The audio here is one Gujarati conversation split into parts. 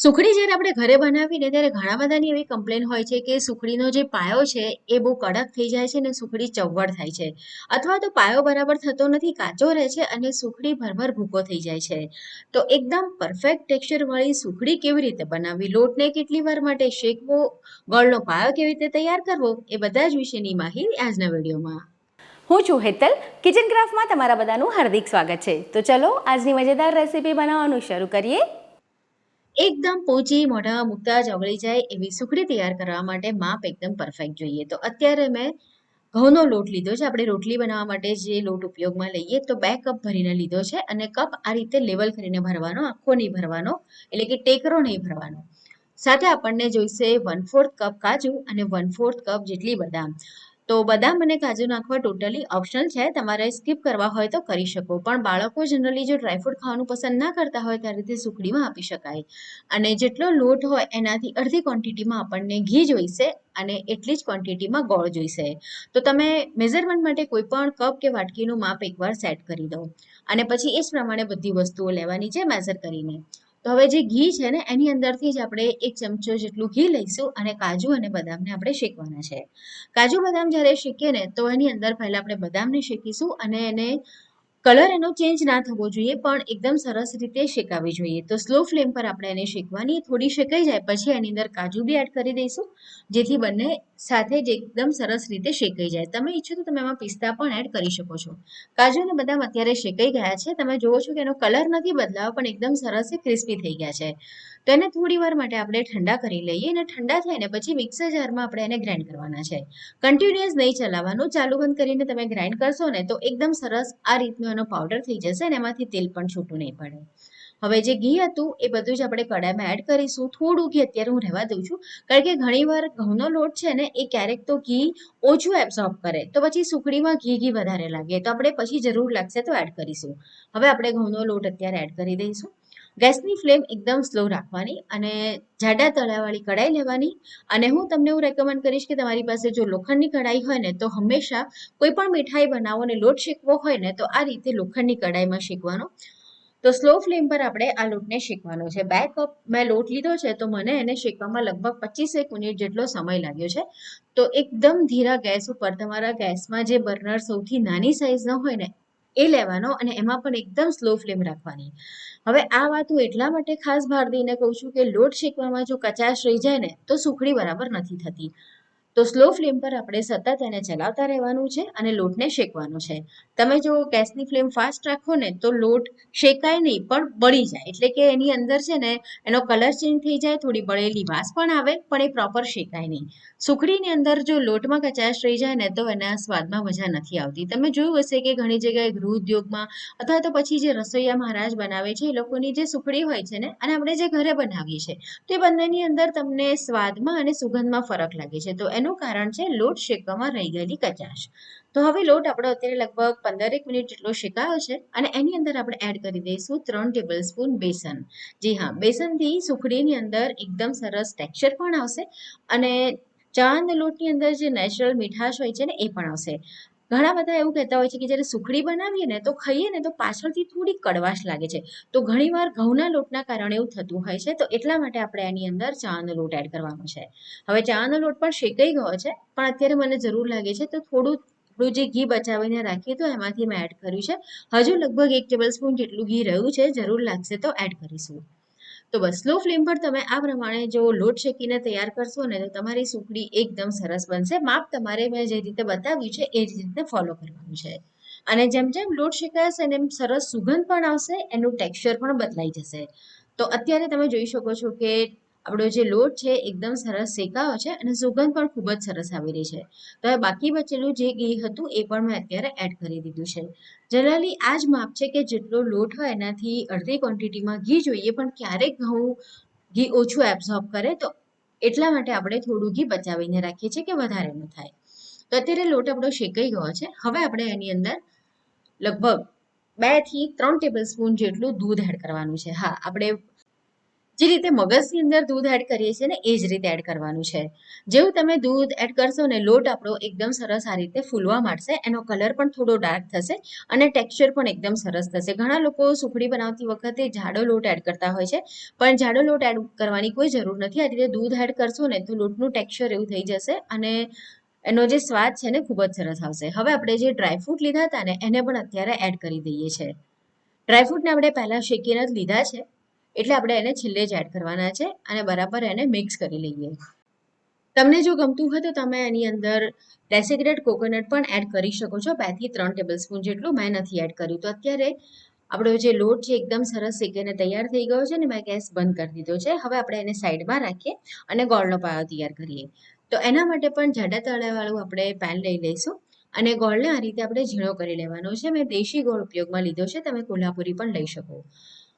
સુખડી જ્યારે આપણે ઘરે બનાવીને ત્યારે ઘણા બધાની એવી કમ્પ્લેન હોય છે કે સુખડીનો જે પાયો છે એ બહુ કડક થઈ જાય છે અને સુખડી ચવડ થાય છે. અથવા તો પાયો બરાબર થતો નથી, કાચો રહે છે અને સુખડી ભરભર ભૂકો થઈ જાય છે. તો એકદમ પરફેક્ટ ટેક્સચર વાળી સુખડી કેવી રીતે બનાવવી? લોટને કેટલી વાર માટે શેકવો? ગળનો પાયો કેવી રીતે તૈયાર કરવો? એ બધા જ વિશેની માહિતી આજના વિડીયોમાં. હું છું હેતલ. કિચન ક્રાફ્ટમાં તમારા બધાનું હાર્દિક સ્વાગત છે. તો ચલો આજની મજેદાર રેસીપી બનાવવાનું શરૂ કરીએ. એકદમ પોચી મોઢામાં મૂકતા જ ઓગળી જાય એવી સુખડી તૈયાર કરવા માટે માપ એકદમ પરફેક્ટ જોઈએ. તો અત્યારે મેં ઘઉંનો લોટ લીધો છે. આપણે રોટલી બનાવવા માટે જે લોટ ઉપયોગમાં લઈએ તો બે કપ ભરીને લીધો છે અને કપ આ રીતે લેવલ કરીને ભરવાનો, આખો નહીં ભરવાનો, એટલે કે ટેકરો નહીં ભરવાનો. સાથે આપણને જોઈશે વન ફોર્થ કપ કાજુ અને વન ફોર્થ કપ જેટલી બદામ. તો બદામ અને કાજુ નાખવા ટોટલી ઓપ્શનલ છે. તમારે સ્કીપ કરવા હોય તો કરી શકો. પણ બાળકો જનરલી જો ડ્રાયફ્રૂટ ખાવાનું પસંદ ના કરતા હોય ત્યારે તે સુખડીમાં આપી શકાય. અને જેટલો લોટ હોય એનાથી અડધી ક્વોન્ટિટીમાં આપણને ઘી જોઈશે અને એટલી જ ક્વોન્ટિટીમાં ગોળ જોઈશે. તો તમે મેઝરમેન્ટ માટે કોઈ પણ કપ કે વાટકીનું માપ એકવાર સેટ કરી દો. અને પછી એ જ પ્રમાણે બધી વસ્તુઓ લેવાની છે મેઝર કરીને. તો હવે જે ઘી છે ને, એની અંદરથી જ આપણે એક ચમચો જેટલું ઘી લઈશું અને કાજુ અને બદામને આપણે શેકવાના છે. કાજુ, બદામ જ્યારે શેકીએ ને, તો એની અંદર પહેલાં આપણે બદામને શેકીશું અને એને કલર એનો ચેન્જ ના થવો જોઈએ, પણ એકદમ સરસ રીતે શેકાવી જોઈએ. તો સ્લો ફ્લેમ પર આપણે એને શેકવાની, થોડી શેકાઈ જાય, પછી એની અંદર કાજુ બી એડ કરી દઈશું, જેથી બંને સાથે જ એકદમ સરસ રીતે શેકાઈ જાય. તમે ઈચ્છો તો તમે એમાં પિસ્તા પણ એડ કરી શકો છો. કાજુ અને બદામ અત્યારે શેકાઈ ગયા છે. તમે જુઓ છો કે એનો કલર નથી બદલાવો પણ એકદમ સરસ ક્રિસ્પી થઈ ગયા છે. તો એને થોડી વાર માટે આપણે ઠંડા કરી લઈએ અને ઠંડા થાય ને પછી મિક્સર જારમાં આપણે એને ગ્રાઇન્ડ કરવાના છે. કન્ટિન્યુઅસ નહીં ચલાવવાનું. ચાલુ બંધ કરીને તમે ગ્રાઇન્ડ કરશો ને તો એકદમ સરસ આ રીતનો એનો પાવડર થઈ જશે અને એમાંથી તેલ પણ છૂટું નહીં પડે. હવે જે ઘી હતું એ બધું જ આપણે કડાઈમાં એડ કરીશું. થોડું ઘી અત્યારે હું રહેવા દઉં છું, કારણ કે ઘણીવાર ઘઉંનો લોટ છે ને એ ક્યારેક તો ઘી ઓછું એબ્ઝોર્બ કરે. તો પછી સુખડીમાં ઘી ઘી વધારે લાગે. તો આપણે પછી જરૂર લાગશે તો એડ કરીશું. હવે આપણે ઘઉંનો લોટ અત્યારે એડ કરી દઈશું. ગેસની ફ્લેમ એકદમ સ્લો રાખવાની અને જાડા તળાવાળી કડાઈ લેવાની. અને હું તમને એવું રેકમેન્ડ કરીશ કે તમારી પાસે જો લોખંડની કડાઈ હોય ને તો હંમેશા કોઈ પણ મીઠાઈ બનાવો અને લોટ શેકવો હોય ને તો આ રીતે લોખંડની કઢાઈમાં શેકવાનો. તો સ્લો ફ્લેમ પર આપણે આ લોટને શેકવાનો છે. બે કપ મેં લોટ લીધો છે તો મને એને શેકવામાં લગભગ પચીસેક મિનિટ જેટલો સમય લાગ્યો છે. તો એકદમ ધીરા ગેસ ઉપર તમારા ગેસમાં જે બર્નર સૌથી નાની સાઇઝનો હોય ને, એ લેવાનો અને એમાં પણ એકદમ સ્લો ફ્લેમ રાખવાની. હવે આ વાત હું એટલા માટે ખાસ ભાર દઈને કહું છું કે લોટ શેકવામાં જો કચાશ રહી જાય ને, તો સુખડી બરાબર નથી થતી. તો સ્લો ફ્લેમ પર આપણે સતત એને ચલાવતા રહેવાનું છે અને લોટને શેકવાનો છે. તમે જો ગેસની ફ્લેમ ફાસ્ટ રાખો ને તો લોટ શેકાય નહીં, પણ બળી જાય. એટલે કે એની અંદર છે ને એનો કલર ચેન્જ થઈ જાય, થોડી બળેલી વાસ પણ આવે, પણ એ પ્રોપર શેકાય નહીં. સુખડીની અંદર જો લોટમાં કચાશ રહી જાય ને તો એના સ્વાદમાં મજા નથી આવતી. તમે જોયું હશે કે ઘણી જગ્યાએ ગૃહ ઉદ્યોગમાં અથવા તો પછી જે રસોઈયા મહારાજ બનાવે છે, એ લોકોની જે સુખડી હોય છે ને, અને આપણે જે ઘરે બનાવીએ છીએ, તો એ બંનેની અંદર તમને સ્વાદમાં અને સુગંધમાં ફરક લાગે છે. તો એનું કારણ છે લોટ શેકવામાં રહી ગયેલી કચાશ. તો હવે લોટ આપણો અત્યારે લગભગ પંદરેક મિનિટ જેટલો શેકાયો છે અને એની અંદર આપણે એડ કરી દઈશું ત્રણ ટેબલ સ્પૂન બેસન. જી હા, બેસનથી સુખડીની અંદર એકદમ સરસ ટેક્સચર પણ આવશે અને ચા અને લોટની અંદર જે નેચરલ મીઠાશ હોય છે ને એ પણ આવશે. ઘણા બધા એવું કહેતા હોય છે કે જ્યારે સુખડી બનાવીએ ને તો ખાઈએ ને તો પાછળથી થોડી કડવાશ લાગે છે. તો ઘણીવાર ઘઉંના લોટના કારણે એવું થતું હોય છે, તો એટલા માટે આપણે એની અંદર ચાનો લોટ એડ કરવાનો છે. હવે ચાનો લોટ પણ શેકાઈ ગયો છે, પણ અત્યારે મને જરૂર લાગે છે તો થોડું થોડું જે ઘી બચાવીને રાખીએ તો એમાંથી મેં એડ કર્યું છે. હજુ લગભગ એક ટેબલ સ્પૂન જેટલું ઘી રહ્યું છે, જરૂર લાગશે તો એડ કરીશું. તો બસ સ્લો ફ્લેમ પર તમે આ પ્રમાણે જો લોટ શેકીને તૈયાર કરશો ને, તો તમારી સુખડી એકદમ સરસ બનશે. માપ તમારે મેં જે રીતે બતાવ્યું છે, એ જ રીતે ફોલો કરવાનું છે. અને જેમ જેમ લોટ શેકાશે ને એમ સરસ સુગંધ પણ આવશે, એનું ટેક્સચર પણ બદલાઈ જશે. તો અત્યારે તમે જોઈ શકો છો કે આપણો જે લોટ છે, એકદમ સરસ શેકાયો છે અને સુગંધ પણ ખૂબ જ સરસ આવી રહી છે. તો હવે બાકી બચેલું જે ઘી હતું, એ પણ મેં અત્યારે એડ કરી દીધું છે. જનરલી આ જ માપ છે કે જેટલો લોટ હોય એનાથી અડધી ક્વોન્ટિટીમાં ઘી જોઈએ, પણ ક્યારેક ઘઉં ઘી ઓછું એબ્ઝોર્બ કરે તો એટલા માટે આપણે થોડું ઘી બચાવીને રાખીએ છીએ કે વધારે ન થાય. તો અત્યારે લોટ આપણો શેકાઈ ગયો છે. હવે આપણે એની અંદર લગભગ બેથી ત્રણ ટેબલ સ્પૂન જેટલું દૂધ એડ કરવાનું છે. હા, આપણે જે રીતે મગજની અંદર દૂધ એડ કરીએ છીએ ને, એ જ રીતે એડ કરવાનું છે. જેવું તમે દૂધ એડ કરશો ને, લોટ આપણો એકદમ સરસ આ રીતે ફૂલવા માંડશે, એનો કલર પણ થોડો ડાર્ક થશે અને ટેક્સચર પણ એકદમ સરસ થશે. ઘણા લોકો સુખડી બનાવતી વખતે જાડો લોટ એડ કરતા હોય છે, પણ જાડો લોટ એડ કરવાની કોઈ જરૂર નથી. આ રીતે દૂધ એડ કરશો ને, તો લોટનું ટેક્સચર એવું થઈ જશે અને એનો જે સ્વાદ છે ને, ખૂબ જ સરસ આવશે. હવે આપણે જે ડ્રાયફ્રૂટ લીધા હતા ને, એને પણ અત્યારે એડ કરી દઈએ છીએ ડ્રાયફ્રૂટને આપણે પહેલાં શેકીને જ લીધા છે. એટલે આપણે એને છેલ્લે જ એડ કરવાના છે અને બરાબર એને મિક્સ કરી લઈએ. તમને જો ગમતું હોય તો તમે એની અંદર ડેસિગ્રેટ કોકોનટ પણ એડ કરી શકો છો. બેથી ત્રણ ટેબલ સ્પૂન જેટલું મેં નથી એડ કર્યું. તો અત્યારે આપણો જે લોટ છે એકદમ સરસ શેકીને તૈયાર થઈ ગયો છે ને મેં ગેસ બંધ કરી દીધો છે. હવે આપણે એને સાઈડમાં રાખીએ અને ગોળનો પાયો તૈયાર કરીએ. તો એના માટે પણ જાડા તળાવાળું આપણે પેન લઈ લઈશું અને ગોળને આ રીતે આપણે ઝીણો કરી લેવાનો છે. મેં દેશી ગોળ ઉપયોગમાં લીધો છે. તમે કોલ્હાપુરી પણ લઈ શકો.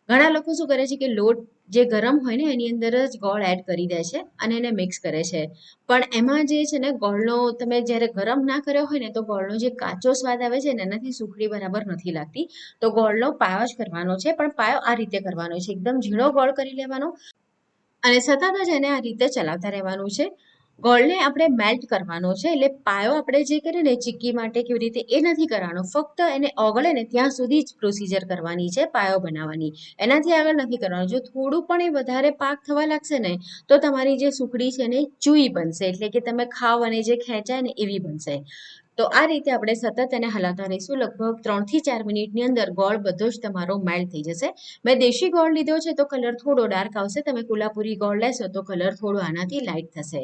ઘણા લોકો શું કરે છે કે લોટ જે ગરમ હોય ને, એની અંદર જ ગોળ એડ કરી દે છે અને એને મિક્સ કરે છે. પણ એમાં જે છે ને, ગોળનો તમે જ્યારે ગરમ ના કર્યો હોય ને, તો ગોળનો જે કાચો સ્વાદ આવે છે ને, એનાથી સુખડી બરાબર નથી લાગતી. તો ગોળનો પાયો જ કરવાનો છે, પણ પાયો આ રીતે કરવાનો છે. એકદમ ઝીણો ગોળ કરી લેવાનો અને સતત જ એને આ રીતે ચલાવતા રહેવાનું છે. ગોળને આપણે મેલ્ટ કરવાનો છે, એટલે પાયો આપણે જે કરીએ ને ચીક્કી માટે કેવી રીતે, એ નથી કરવાનો. ફક્ત એને ઓગળે ને ત્યાં સુધી જ પ્રોસિજર કરવાની છે, પાયો બનાવવાની. એનાથી આગળ નથી કરવાનું. જો થોડું પણ એ વધારે પાક થવા લાગશે ને, તો તમારી જે સુખડી છે ને ચૂઈ બનશે. એટલે કે તમે ખાવ અને જે ખેંચાય ને એવી બનશે. તો આ રીતે આપણે સતત એને હલાવતા રહીશું. લગભગ ત્રણથી ચાર મિનિટની અંદર ગોળ બધો જ તમારો મેલ્ટ થઈ જશે. મેં દેશી ગોળ લીધો છે તો કલર થોડો ડાર્ક આવશે. તમે કોલ્હાપુરી ગોળ લેશો તો કલર થોડો આનાથી લાઇટ થશે.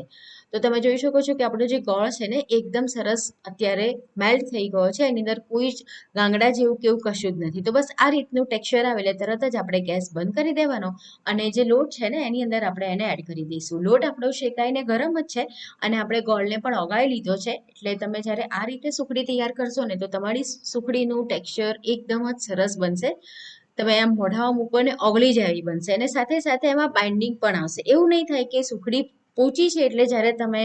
તો તમે જોઈ શકો છો કે આપણો જે ગોળ છે ને, એકદમ સરસ અત્યારે મેલ્ટ થઈ ગયો છે. એની અંદર કોઈ જ ગાંગડા જેવું કેવું કશું જ નથી. તો બસ આ રીતનું ટેક્સચર આવે એટલે તરત જ આપણે ગેસ બંધ કરી દેવાનો અને જે લોટ છે ને, એની અંદર આપણે એને એડ કરી દઈશું. લોટ આપણો શેકાઈને ગરમ જ છે અને આપણે ગોળને પણ ઓગાળી લીધો છે. એટલે તમે જ્યારે આ રીતે સુખડી તૈયાર કરશો ને તો તમારી સુખડીનું ટેક્સચર એકદમ જ સરસ બનશે. તમે આમ મોઢામાં મૂકો ને ઓગળી જાય એવી બનશે અને સાથે સાથે એમાં બાઇન્ડિંગ પણ આવશે. એવું નહીં થાય કે સુખડી પોચી છે એટલે જ્યારે તમે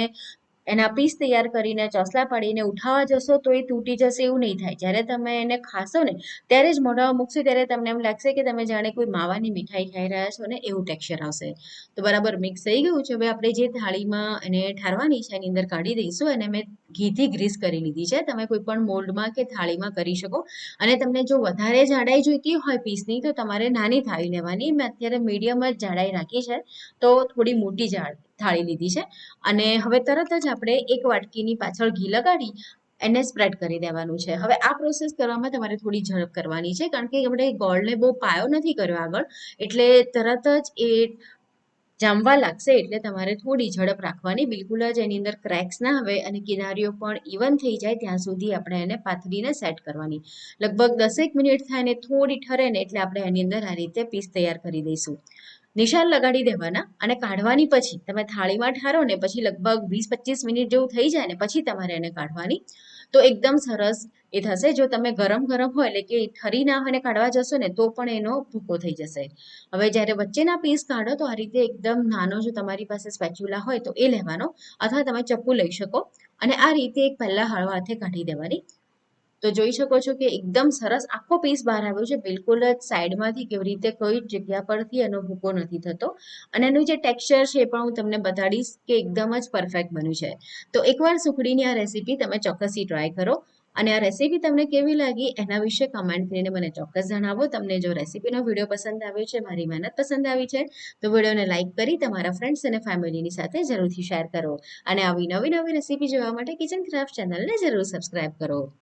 એના પીસ તૈયાર કરીને ચોસલા પાડીને ઉઠાવવા જશો તો એ તૂટી જશે એવું નહીં થાય. જ્યારે તમે એને ખાશો ને, ત્યારે જ મોઢામાં મૂકશો, ત્યારે તમને એમ લાગશે કે તમે જાણે કોઈ માવાની મીઠાઈ ખાઈ રહ્યા છો ને એવું ટેક્સચર આવશે. તો બરાબર મિક્સ થઈ ગયું છે. હવે આપણે જે થાળીમાં એને ઠારવાની છે, એની અંદર કાઢી દઈશું અને મેં ઘીથી ગ્રીસ કરી લીધી છે. તમે કોઈ પણ મોલ્ડમાં કે થાળીમાં કરી શકો. અને તમને જો વધારે જાડાઈ જોઈતી હોય પીસની, તો તમારે નાની થાળી લેવાની. મેં અત્યારે મીડિયમ જ જાડાઈ રાખી છે. તો થોડી મોટી જાડ થાળી લીધી છે. અને હવે તરત જ આપણે એક વાટકીની પાછળ ઘી લગાડી એને સ્પ્રેડ કરી દેવાનું છે. હવે આ પ્રોસેસ કરવામાં તમારે થોડી ઝડપ કરવાની છે, કારણ કે આપણે ગોળને બહુ પાયો નથી કર્યો આગળ. એટલે તરત જ એ જામવા લાગશે એટલે તમારે થોડી ઝડપ રાખવાની. બિલકુલ જ એની અંદર ક્રેક્સ ના આવે અને કિનારીઓ પણ ઇવન થઈ જાય ત્યાં સુધી આપણે એને પાથરીને સેટ કરવાની. લગભગ દસેક મિનિટ થાય ને થોડી ઠરે ને એટલે આપણે એની અંદર આ રીતે પીસ તૈયાર કરી દઈશું. નિશાન લગાડી દેવાના અને કાઢવાની પછી તમે થાળીમાં ઠારો ને પછી લગભગ વીસ પચીસ મિનિટ જેવું થઈ જાય ને પછી તમારે એને કાઢવાની. તો એકદમ સરસ એ થશે. જો તમે ગરમ ગરમ હોય એટલે કે ઠરી ના હોય કાઢવા જશો ને તો પણ એનો ભૂકો થઈ જશે. હવે જ્યારે વચ્ચેના પીસ કાઢો તો આ રીતે એકદમ નાનો જો તમારી પાસે સ્પેચ્યુલા હોય તો એ લેવાનો અથવા તમે ચપ્પુ લઈ શકો. અને આ રીતે એક પહેલા હળવા હાથે કાઢી દેવાની. તો જોઈ શકો છો કે એકદમ સરસ આખો પીસ બહાર આવ્યો છે. બિલકુલ જ સાઈડમાંથી કેવી રીતે કોઈ જગ્યા પરથી એનો ભૂકો નથી થતો. અને એનું જે ટેક્સચર છે એ પણ હું તમને બતાડીશ કે એકદમ જ પરફેક્ટ બન્યું છે. તો એકવાર સુખડીની આ રેસીપી તમે ચોક્કસથી ટ્રાય કરો. અને આ રેસીપી તમને કેવી લાગી એના વિશે કમેન્ટ કરીને મને ચોક્કસ જણાવો. તમને જો રેસીપીનો વીડિયો પસંદ આવ્યો છે, મારી મહેનત પસંદ આવી છે, તો વિડીયોને લાઇક કરી તમારા ફ્રેન્ડ્સ અને ફેમિલીની સાથે જરૂરથી શેર કરો. અને આવી નવી નવી રેસીપી જોવા માટે કિચન ક્રાફ્ટ ચેનલને જરૂર સબસ્ક્રાઇબ કરો.